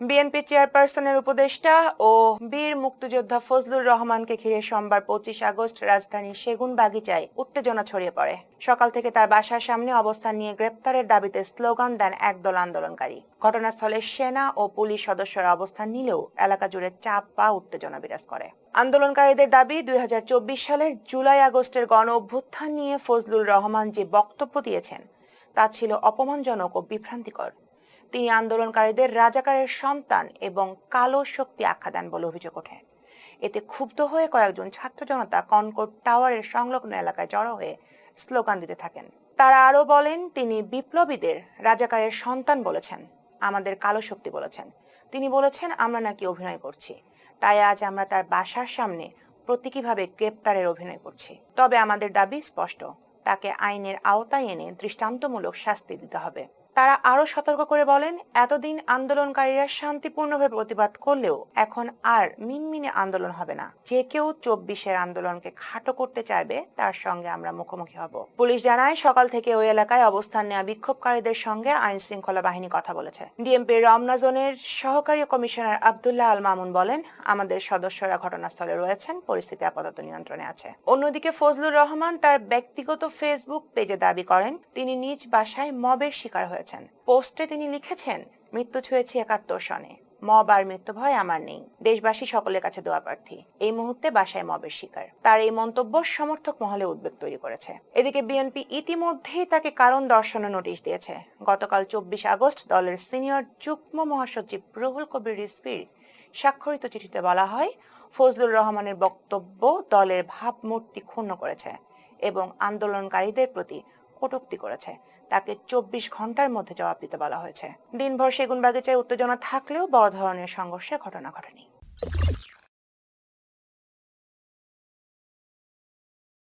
BNP চেয়ারপারসনের উপদেষ্টা ও বীর মুক্তিযোদ্ধা ফজলুর রহমানকে ঘিরে সোমবার পঁচিশ আগস্ট রাজধানীর সেগুন বাগিচায় উত্তেজনা ছড়িয়ে পড়ে। সকাল থেকে তার বাসার সামনে অবস্থান নিয়ে গ্রেপ্তারের দাবিতে স্লোগান দেন একদল আন্দোলনকারী। ঘটনাস্থলে সেনা ও পুলিশ সদস্যরা অবস্থান নিলেও এলাকা জুড়ে চাপ বা উত্তেজনা বিরাজ করে। আন্দোলনকারীদের দাবি, দুই হাজার চব্বিশ সালের জুলাই আগস্টের গণ অভ্যুত্থান নিয়ে ফজলুর রহমান যে বক্তব্য দিয়েছেন, তা ছিল অপমানজনক ও বিভ্রান্তিকর। তিনি আন্দোলনকারীদের রাজাকারের সন্তান এবং কালো শক্তি আখ্যা দেন বলে অভিযোগ ওঠে। এতে ক্ষুব্ধ হয়ে কয়েকজন ছাত্র জনতা কনকর্ড টাওয়ারের সংলগ্ন এলাকায় জড়ো হয়ে স্লোগান দিতে থাকেন। তারা আরও বলেন, তিনি বিপ্লবীদের রাজাকারের সন্তান বলেছেন, আমাদের কালো শক্তি বলেছেন। তিনি বলেছেন, আমরা নাকি অভিনয় করছি। তাই আজ আমরা তার বাসার সামনে প্রতীকীভাবে গ্রেপ্তারের অভিনয় করছি। তবে আমাদের দাবি স্পষ্ট, তাকে আইনের আওতায় এনে দৃষ্টান্তমূলক শাস্তি দিতে হবে। তারা আরও সতর্ক করে বলেন, এতদিন আন্দোলনকারীরা শান্তিপূর্ণভাবে প্রতিবাদ করলেও এখন আর মিনমিনে আন্দোলন হবে না। যে কেউ চব্বিশের আন্দোলনকে খাটো করতে চাইবে, তার সঙ্গে আমরা মুখোমুখি হব। পুলিশ জানায়, সকাল থেকে ওই এলাকায় অবস্থান নেওয়া বিক্ষোভকারীদের সঙ্গে আইন শৃঙ্খলা বাহিনী কথা বলেছে। ডিএমপি রমনা জোনের সহকারী কমিশনার আবদুল্লাহ আল মামুন বলেন, আমাদের সদস্যরা ঘটনাস্থলে রয়েছেন, পরিস্থিতি আপাতত নিয়ন্ত্রণে আছে। অন্যদিকে ফজলুর রহমান তার ব্যক্তিগত ফেসবুক পেজে দাবি করেন, তিনি নিজ বাসায় মবের শিকার হয়েছেন পোস্টে তিনি লিখেছেন, মৃত্যু ছুঁয়েছি একাত্তর সনে। মব আর মৃত্যু ভয় আমার নেই। দেশবাসী সকলের কাছে দোয়া প্রার্থী। এই মুহূর্তে বাসায় মবের শিকার। তার এই মন্তব্য সমর্থক মহলে উদ্বেগ তৈরি করেছে। এদিকে বিএনপি ইতিমধ্যেই তাকে কারণ দর্শানোর নোটিশ দিয়েছে। গতকাল চব্বিশ আগস্ট দলের সিনিয়র যুগ্ম মহাসচিব রুহুল কবির রিজভির স্বাক্ষরিত চিঠিতে বলা হয়, ফজলুর রহমানের বক্তব্য দলের ভাবমূর্তি ক্ষুণ্ণ করেছে এবং আন্দোলনকারীদের প্রতি কটূক্তি করেছে। তাকে চব্বিশ ঘণ্টার মধ্যে জবাব দিতে বলা হয়েছে। দিনভর সেগুন বাগিচায় উত্তেজনা থাকলেও বড় ধরনের সংঘর্ষের ঘটনা ঘটেনি